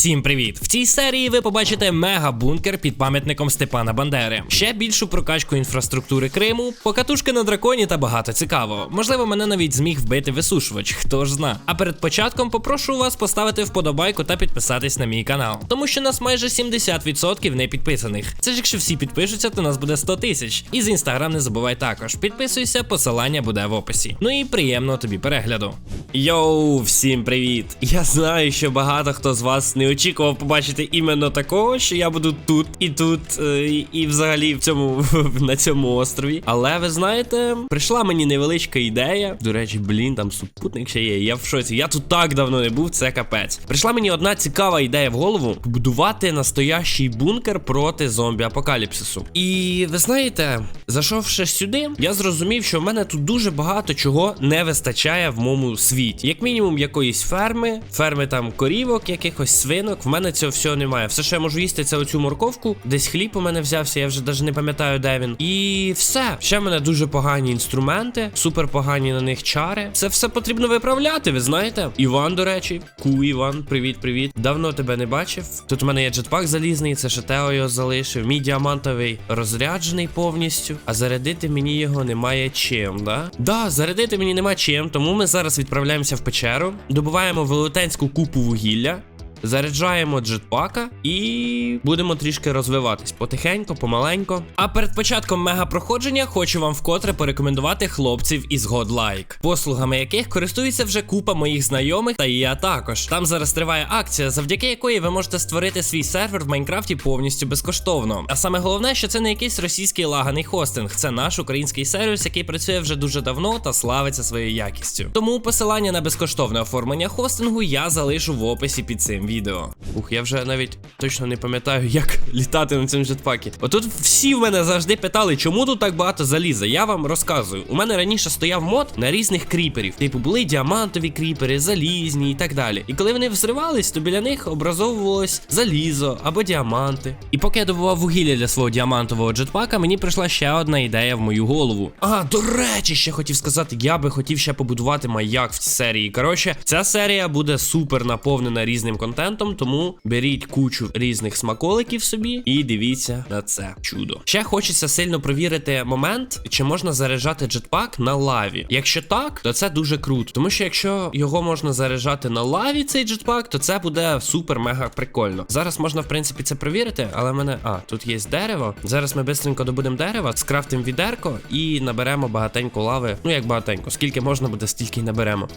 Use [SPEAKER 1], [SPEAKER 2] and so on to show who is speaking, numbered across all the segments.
[SPEAKER 1] Всім привіт! В цій серії ви побачите мега-бункер під пам'ятником Степана Бандери. Ще більшу прокачку інфраструктури Криму, покатушки на драконі та багато цікавого. Можливо, мене навіть зміг вбити висушувач, хто ж зна. А перед початком попрошу вас поставити вподобайку та підписатись на мій канал, тому що нас майже 70% не підписаних. Це ж якщо всі підпишуться, то нас буде 100 тисяч. І з інстаграм не забувай також. Підписуйся, посилання буде в описі. Ну і приємного тобі перегляду. Йоу, всім привіт! Я знаю, що багато хто з вас не очікував побачити іменно такого, що я буду тут і тут, е, і, взагалі в цьому на цьому острові. Але ви знаєте, прийшла мені невеличка ідея. До речі, блін, там супутник ще є. Я в шоці. Я тут так давно не був, це капець. Прийшла мені одна цікава ідея в голову побудувати настоящий бункер проти зомбі-апокаліпсису. І ви знаєте, зайшовши сюди, я зрозумів, що в мене тут дуже багато чого не вистачає в моєму світі. Як мінімум, якоїсь ферми, ферми там корівок, якихось свинок. В мене цього всього немає. Все, що я можу їсти, це оцю морковку. Десь хліб у мене взявся, я вже навіть не пам'ятаю, де він. І все. Ще в мене дуже погані інструменти, супер погані на них чари. Це все потрібно виправляти, ви знаєте. Іван, до речі, ку Іван, привіт, привіт. Давно тебе не бачив. Тут у мене є джетпак залізний, це ще Тео його залишив. Мій діамантовий розряджений повністю. А зарядити мені його немає чим, да? Да, зарядити мені нема чим, тому ми зараз відправляємося в печеру, добуваємо велетенську купу вугілля. Заряджаємо джетпака і будемо трішки розвиватись потихенько, помаленько. А перед початком мегапроходження хочу вам вкотре порекомендувати хлопців із Godlike, послугами яких користується вже купа моїх знайомих, та і я також. Там зараз триває акція, завдяки якої ви можете створити свій сервер в Майнкрафті повністю безкоштовно. А саме головне, що це не якийсь російський лаганий хостинг, це наш український сервіс, який працює вже дуже давно та славиться своєю якістю. Тому посилання на безкоштовне оформлення хостингу я залишу в описі під цим відео. Ух, я вже навіть точно не пам'ятаю, як літати на цьому джетпакі. Отут всі в мене завжди питали, чому тут так багато заліза. Я вам розказую. У мене раніше стояв мод на різних кріперів. Типу, були діамантові кріпери, залізні і так далі. І коли вони взривались, то біля них образовувалось залізо або діаманти. І поки я добував вугілля для свого діамантового джетпака, мені прийшла ще одна ідея в мою голову. А, до речі, ще хотів сказати, я би хотів ще побудувати маяк в цій серії. Коротше, ця серія буде супер наповнена різним контентом, тому беріть кучу різних смаколиків собі і дивіться на це чудо. Ще хочеться сильно провірити момент, чи можна заряджати джетпак на лаві. Якщо так, то це дуже круто. Тому що якщо його можна заряджати на лаві, цей джетпак, то це буде супер-мега прикольно. Зараз можна, в принципі, це провірити, але в мене. А, тут є дерево. Зараз ми бистренько добудемо дерева, скрафтимо відерко і наберемо багатенько лави. Ну як багатенько, скільки можна буде, стільки й наберемо.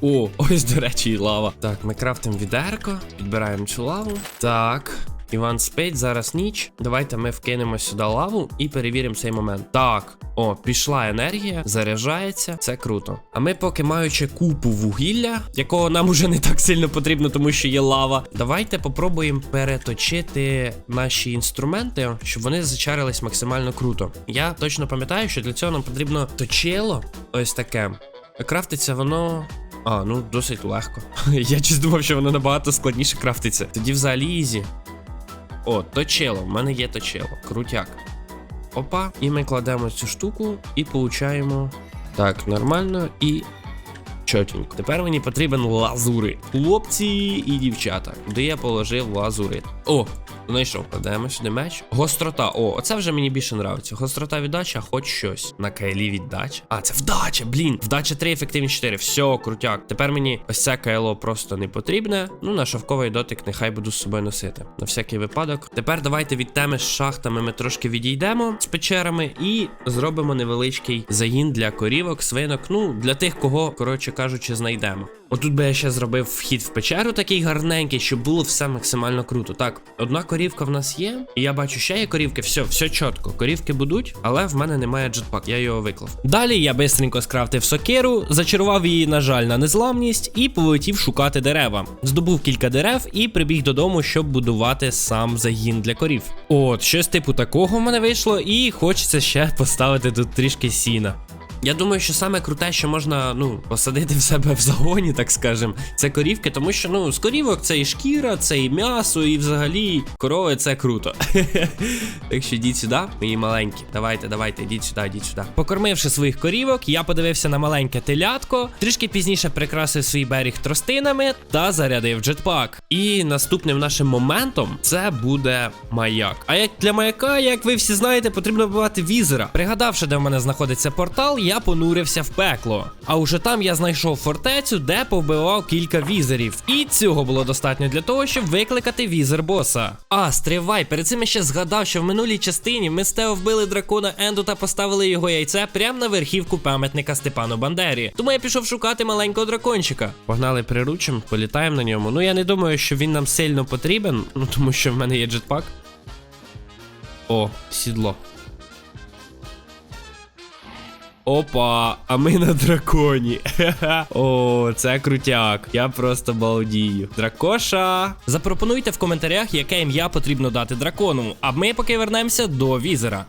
[SPEAKER 1] О, ось, до речі, лава. Так, ми крафтимо відерко, підбираємо цю лаву. Так. Іван спить, зараз ніч. Давайте ми вкинемо сюди лаву і перевіримо цей момент. Так, о, пішла енергія, заряджається, це круто. А ми, поки маючи купу вугілля, якого нам уже не так сильно потрібно, тому що є лава. Давайте попробуємо переточити наші інструменти, щоб вони зачарились максимально круто. Я точно пам'ятаю, що для цього нам потрібно точило, ось таке. Крафтиться воно. А, ну досить легко. Я чись думав, що воно набагато складніше крафтиться. Тоді взагалі ізі. О, точило, в мене є точило. Крутяк. Опа, і ми кладемо цю штуку і получаємо. Так, нормально і. Чотенько. Тепер мені потрібен лазурит. Хлопці і дівчата. Куди я положив лазурит? О, знайшов. Кладемо сюди меч. Гострота. О, оце вже мені більше нравиться. Гострота віддача, хоч щось. На кайлі віддача. А, це вдача, блін. Вдача 3, ефективність 4. Все, крутяк. Тепер мені ось це кайло просто не потрібне. Ну, на шовковий дотик нехай буду з собою носити. На всякий випадок. Тепер давайте від теми з шахтами ми трошки відійдемо з печерами і зробимо невеличкий загін для корівок, свинок. Ну, для тих, кого, коротше кажучи, знайдемо. Отут би я ще зробив вхід в печеру такий гарненький, щоб було все максимально круто. Так, одна в нас є, і я бачу, ще є корівки, все, все чітко. Корівки будуть, але в мене немає джетпак, я його виклав. Далі я бистренько скрафтив сокиру, зачарував її, на жаль, на незламність, і полетів шукати дерева. Здобув кілька дерев і прибіг додому, щоб будувати сам загін для корів. От, щось типу такого в мене вийшло, і хочеться ще поставити тут трішки сіна. Я думаю, що саме круте, що можна ну посадити в себе в загоні, так скажем, це корівки, тому що ну з корівок це і шкіра, це і м'ясо, і взагалі корови це круто. так що йдіть сюди, мої маленькі. Давайте, давайте, йдіть сюди, йдіть сюди. Покормивши своїх корівок, я подивився на маленьке телятко, трішки пізніше прикрасив свій берег тростинами та зарядив джетпак. І наступним нашим моментом це буде маяк. А як для маяка, як ви всі знаєте, потрібно вбивати візера. Пригадавши, де в мене знаходиться портал, я понурився в пекло. А уже там я знайшов фортецю, де повбивав кілька візерів. І цього було достатньо для того, щоб викликати візер боса. А, стривай, перед цим я ще згадав, що в минулій частині ми з Тео вбили дракона Енду та поставили його яйце прямо на верхівку пам'ятника Степану Бандері. Тому я пішов шукати маленького дракончика. Погнали приручим, політаємо на ньому. Ну я не думаю, що він нам сильно потрібен, ну тому що в мене є джетпак. О, сідло. Опа, а ми на драконі. О, це крутяк. Я просто балдію. Дракоша. Запропонуйте в коментарях, яке ім'я потрібно дати дракону. А ми поки вернемося до візера.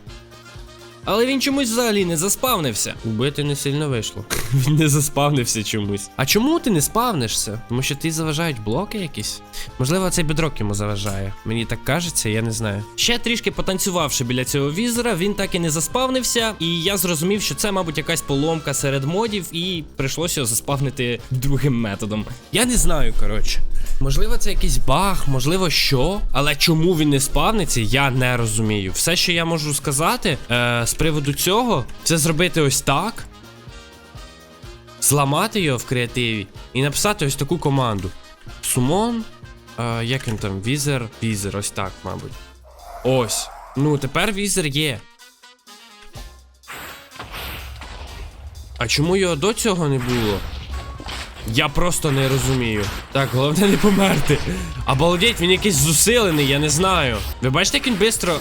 [SPEAKER 1] Але він чомусь взагалі не заспавнився. Убити не сильно вийшло. Він не заспавнився чомусь. А чому ти не спавнишся? Тому що ти заважають блоки якісь? Можливо, цей бедрок йому заважає. Мені так кажеться, я не знаю. Ще трішки потанцювавши біля цього візера, він так і не заспавнився. І я зрозумів, що це, мабуть, якась поломка серед модів, і прийшлося його заспавнити другим методом. Я не знаю, коротше. Можливо, це якийсь баг, можливо, що. Але чому він не спавниться, я не розумію. Все, що я можу сказати е, з приводу цього, це зробити ось так. Зламати його в креативі і написати ось таку команду. Сумон. Е, як він там? Візер. Візер, ось так, мабуть. Ось. Ну, тепер візер є. А чому його до цього не було? Я просто не розумію. Так, головне не померти. Обалдеть, він якийсь зусилений, я не знаю. Ви бачите, як він швидко.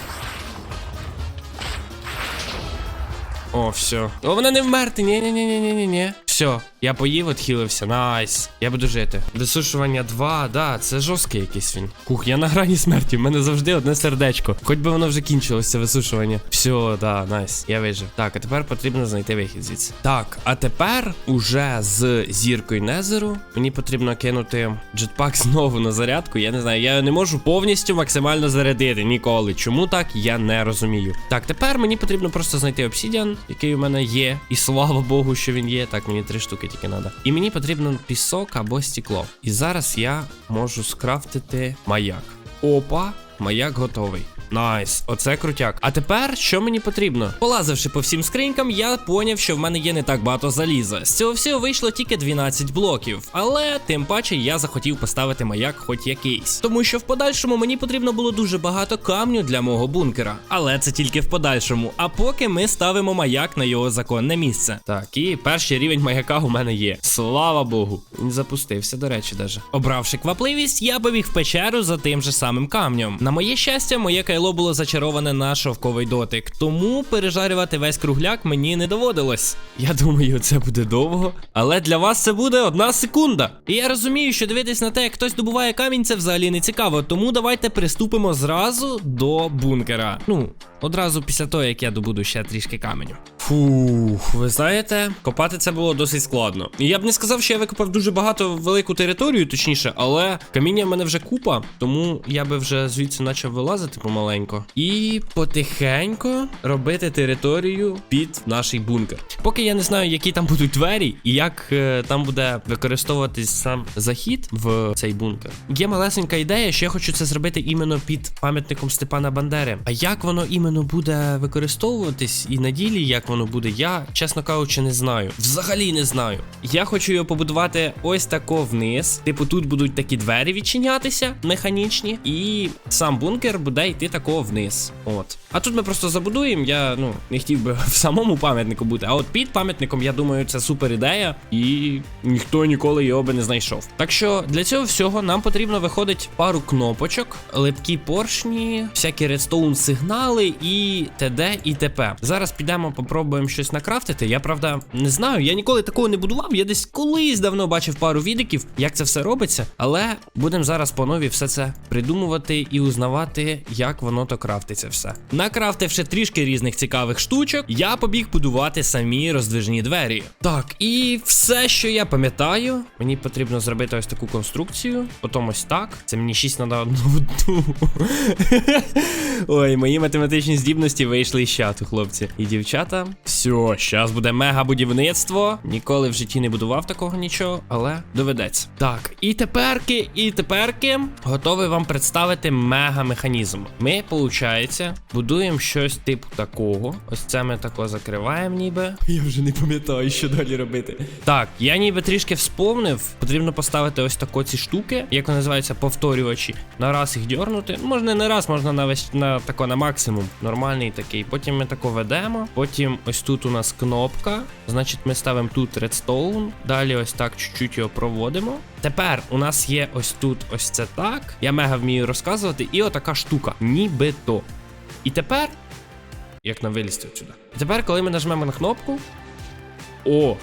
[SPEAKER 1] О, все. Вона не вмерти. ні ні ні ні ні ні ні Все, я поїв, відхилився. Найс. Я буду жити. Досушування 2, да, це жорсткий якийсь він. Хух, я на грані смерті. В мене завжди одне сердечко. Хоч би воно вже кінчилося, висушування. Все, да, найс. Я вижив. Так, а тепер потрібно знайти вихід звідси. Так, а тепер уже з зіркою Незеру мені потрібно кинути джетпак знову на зарядку. Я не знаю, я не можу повністю максимально зарядити ніколи. Чому так, я не розумію. Так, тепер мені потрібно просто знайти обсідіан, який у мене є. І слава Богу, що він є. Так, мені три штуки тільки треба. І мені потрібен пісок або стекло. І зараз я можу скрафтити маяк. Опа, маяк готовий. Найс, оце крутяк. А тепер що мені потрібно? Полазивши по всім скринькам, я поняв, що в мене є не так багато заліза. З цього всього вийшло тільки 12 блоків. Але тим паче я захотів поставити маяк хоч якийсь. Тому що в подальшому мені потрібно було дуже багато камню для мого бункера. Але це тільки в подальшому. А поки ми ставимо маяк на його законне місце. Так, і перший рівень маяка у мене є. Слава Богу. Він запустився, до речі, даже. Обравши квапливість, я побіг в печеру за тим же самим камнем. На моє щастя, моє кайло було зачароване на шовковий дотик, тому пережарювати весь кругляк мені не доводилось. Я думаю, це буде довго. Але для вас це буде одна секунда. І я розумію, що дивитись на те, як хтось добуває камінь, це взагалі не цікаво. Тому давайте приступимо зразу до бункера. Ну, одразу після того, як я добуду ще трішки каменю. Фух, ви знаєте, копати це було досить складно. І я б не сказав, що я викопав дуже багато велику територію, точніше, але каміння в мене вже купа, тому я би вже звідси почав вилазити помаленько. І потихенько робити територію під наш бункер. Поки я не знаю, які там будуть двері, і як е, там буде використовуватись сам захід в цей бункер. Є малесенька ідея, що я хочу це зробити іменно під пам'ятником Степана Бандери. А як воно іменно буде використовуватись і на ділі, як воно буде, я, чесно кажучи, не знаю. Взагалі не знаю. Я хочу його побудувати ось тако вниз. Типу, тут будуть такі двері відчинятися, механічні, і сам бункер буде йти тако вниз. От. А тут ми просто забудуємо. Я ну не хотів би в самому пам'ятнику бути. А от під пам'ятником, я думаю, це супер ідея, і ніхто ніколи його би не знайшов. Так що для цього всього нам потрібно виходить пару кнопочок, липкі поршні, всякі редстоун сигнали і т.д. і т.п. Зараз підемо попробуємо спробуємо щось накрафтити. Я правда не знаю, я ніколи такого не будував. Я десь колись давно бачив пару відиків, як це все робиться. Але будемо зараз по нові все це придумувати і узнавати, як воно то крафтиться все. Накрафтивши трішки різних цікавих штучок, я побіг будувати самі роздвижні двері. Так, і все, що я пам'ятаю, мені потрібно зробити ось таку конструкцію. Потім ось так. Це мені 6 на одну. Ой, мої математичні здібності вийшли із чату, хлопці і дівчата. Все, зараз буде мега будівництво. Ніколи в житті не будував такого нічого, але доведеться. Так, і теперки, і теперки готовий вам представити мега механізм. Ми, виходить, будуємо щось типу такого. Ось це ми тако закриваємо, ніби. Я вже не пам'ятаю, що далі робити. Так, я ніби трішки вспомнив. Потрібно поставити ось тако ці штуки, як вони називаються, повторювачі. На раз їх дьорнути. Ну, Можна не раз, можна на весь на тако на максимум. Нормальний такий. Потім ми тако ведемо. Потім ось тут у нас кнопка. Значить, ми ставимо тут редстоун. Далі ось так чуть-чуть його проводимо. Тепер у нас є ось тут ось це так. Я мега вмію розказувати. І отака штука. Нібито. І тепер. Як нам вилізти отсюди? І тепер, коли ми нажмемо на кнопку. О!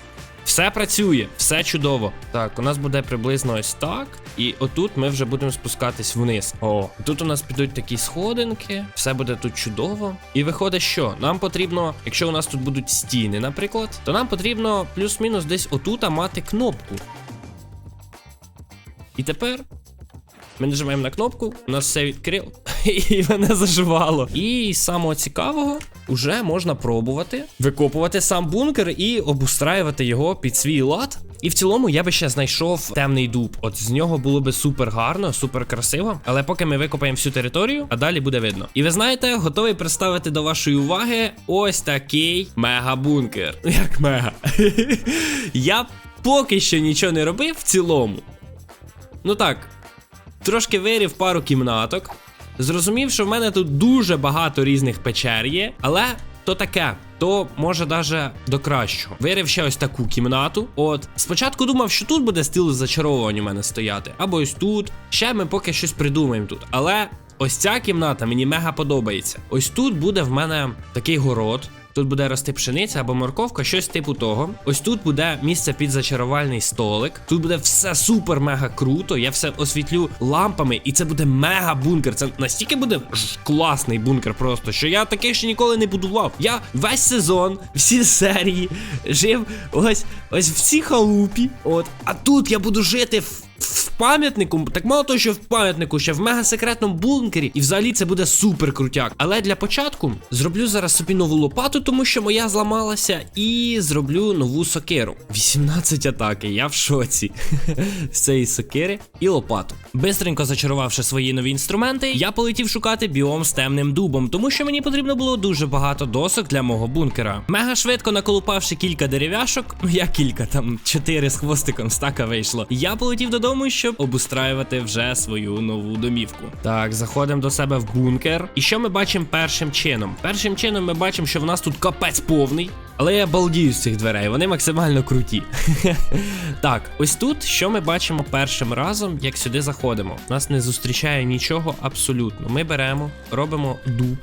[SPEAKER 1] Все працює, все чудово. Так, у нас буде приблизно ось так. І отут ми вже будемо спускатись вниз. О, тут у нас підуть такі сходинки, все буде тут чудово. І виходить, що нам потрібно, якщо у нас тут будуть стіни, наприклад, то нам потрібно плюс-мінус десь отут мати кнопку. І тепер ми нажимаємо на кнопку, у нас все відкрило, і мене заживало. І з самого цікавого вже можна пробувати викопувати сам бункер і обустраювати його під свій лад. І в цілому я би ще знайшов темний дуб. От з нього було би супер гарно, супер красиво. Але поки ми викопаємо всю територію, а далі буде видно. І ви знаєте, готовий представити до вашої уваги ось такий мега-бункер. Як мега. Я поки що нічого не робив в цілому. Ну так, трошки вирів пару кімнаток. Зрозумів, що в мене тут дуже багато різних печер є, але то таке. То може даже до кращого. Вирив ще ось таку кімнату. От спочатку думав, що тут буде стіл зачаровувань у мене стояти, або ось тут. Ще ми поки щось придумаємо тут. Але ось ця кімната мені мега подобається. Ось тут буде в мене такий город. Тут буде рости пшениця або морковка, щось типу того. Ось тут буде місце під зачарувальний столик. Тут буде все супер мега круто. Я все освітлю лампами, і це буде мега бункер. Це настільки буде класний бункер, просто що я такий ще ніколи не будував. Я весь сезон, всі серії жив ось ось в цій халупі. От, а тут я буду жити в. В пам'ятнику, так мало того, що в пам'ятнику, ще в мега-секретному бункері, і взагалі це буде супер крутяк. Але для початку зроблю зараз собі нову лопату, тому що моя зламалася, і зроблю нову сокиру. 18 атаки, я в шоці. З цієї сокири і лопату. Бистренько зачарувавши свої нові інструменти, я полетів шукати біом з темним дубом, тому що мені потрібно було дуже багато досок для мого бункера. Мега швидко наколупавши кілька дерев'яшок, ну я кілька, там чотири з хвостиком стака вийшло. Я полетів додому, щоб обустраювати вже свою нову домівку. Так, заходимо до себе в бункер. І що ми бачимо першим чином? Першим чином ми бачимо, що в нас тут капець повний. Але я балдію з цих дверей, вони максимально круті. так, ось тут що ми бачимо першим разом, як сюди заходимо. Нас не зустрічає нічого абсолютно. Ми беремо, робимо дуб.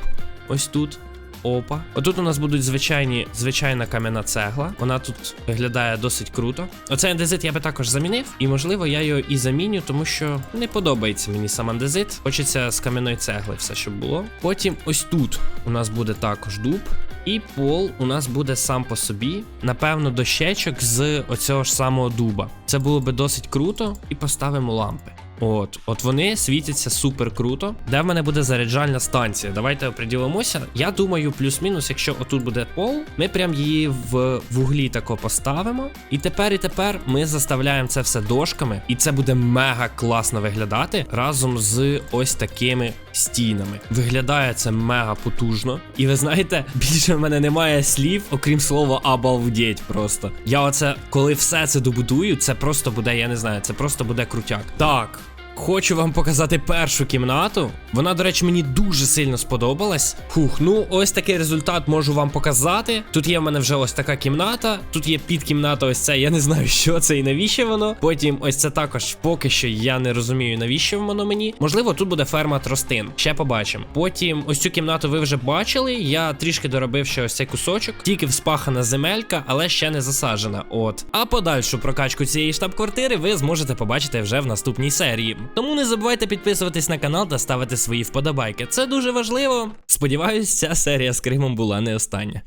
[SPEAKER 1] Ось тут. Опа. Отут у нас будуть звичайні, звичайна кам'яна цегла. Вона тут виглядає досить круто. Оцей андезит я би також замінив, і можливо я його і заміню, тому що не подобається мені сам андезит. Хочеться з кам'яної цегли все, щоб було. Потім ось тут у нас буде також дуб. І пол у нас буде сам по собі, напевно, дощечок з оцього ж самого дуба. Це було би досить круто, і поставимо лампи. От, от вони світяться супер круто. Де в мене буде заряджальна станція? Давайте оприділимося. Я думаю, плюс-мінус, якщо отут буде пол, ми прям її в вуглі тако поставимо. І тепер і тепер ми заставляємо це все дошками, і це буде мега класно виглядати разом з ось такими стінами. Виглядає це мега потужно. І ви знаєте, більше в мене немає слів, окрім слова обалдеть просто. Я оце, коли все це добудую, це просто буде, я не знаю, це просто буде крутяк. Так. Хочу вам показати першу кімнату. Вона, до речі, мені дуже сильно сподобалась. Фух, ну ось такий результат можу вам показати. Тут є в мене вже ось така кімната. Тут є підкімната, ось це. Я не знаю, що це і навіщо воно. Потім ось це також поки що я не розумію, навіщо воно мені. Можливо, тут буде ферма тростин. Ще побачимо. Потім ось цю кімнату ви вже бачили. Я трішки доробив ще ось цей кусочок. Тільки вспахана земелька, але ще не засаджена. От. А подальшу прокачку цієї штаб-квартири ви зможете побачити вже в наступній серії. Тому не забувайте підписуватись на канал та ставити свої вподобайки. Це дуже важливо. Сподіваюсь, ця серія з Кримом була не остання.